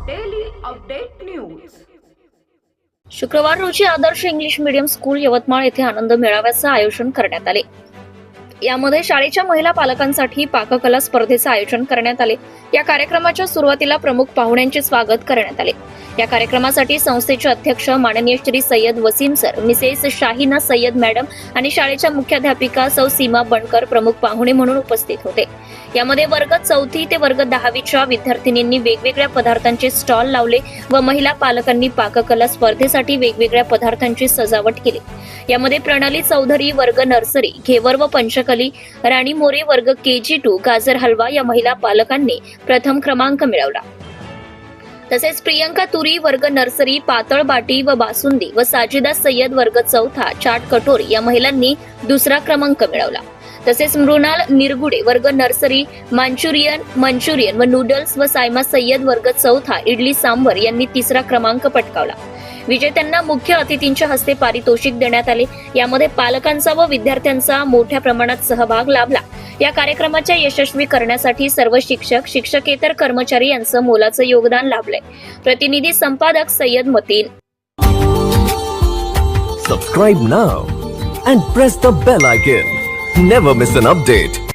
Update news शुक्रवार रोजी Adarsh English medium school Yavatmal येथे आनंद मेळाव्याचं आयोजन करण्यात आले. यामध्ये शाळेच्या महिला पालकांसाठी पाककला स्पर्धेचं आयोजन करण्यात आले. या कार्यक्रमाच्या सुरुवातीला प्रमुख पाहुण्यांचे स्वागत करण्यात आले. या कार्यक्रमासाठी संस्थेचे अध्यक्ष माननीय Shri Sayyad Wasim sir Mrs Shahina Sayyad madam आणि शाळेच्या मुख्याध्यापिका सौ सीमा बनकर प्रमुख पाहुणे म्हणून उपस्थित होते. यामध्ये वर्ग चौथी ते वर्ग दहावीच्या विद्यार्थिनींनी वेगवेगळ्या पदार्थांचे स्टॉल लावले व महिला पालकांनी पाककला स्पर्धेसाठी वेगवेगळ्या पदार्थांची सजावट केली. यामध्ये प्रणाली चौधरी वर्ग नर्सरी घेवर व पंचकली राणी मोरे वर्ग के जी टू गाजर हलवा या महिला पालकांनी प्रथम क्रमांक मिळवला. तसेच प्रियंका तुरी वर्ग नर्सरी पातळ बाटी व बासुंदी व साजिदा सय्यद वर्ग चौथा चाट कठोर या महिलांनी दुसरा क्रमांक मिळवला. तसेच मृणाल निरगुडे वर्ग नर्सरी मांचुरियन मंचुरियन व नूडल्स व सायमा सय्यद वर्ग चौथा इडली सांबर यांनी तिसरा क्रमांक पटकावला. विजेत्यांना मुख्य अतिथींच्या हस्ते पारितोषिक देण्यात आले. यामध्ये पालकांचा व विद्यार्थ्यांचा मोठ्या प्रमाणात सहभाग लाभला. या कार्यक्रमाच्या यशस्वी करण्यासाठी सर्व शिक्षक शिक्षकेतर कर्मचारी यांचं मोलाचं योगदान लाभलंय. प्रतिनिधी संपादक Sayyad Matin. Subscribe now and press the bell icon never miss an update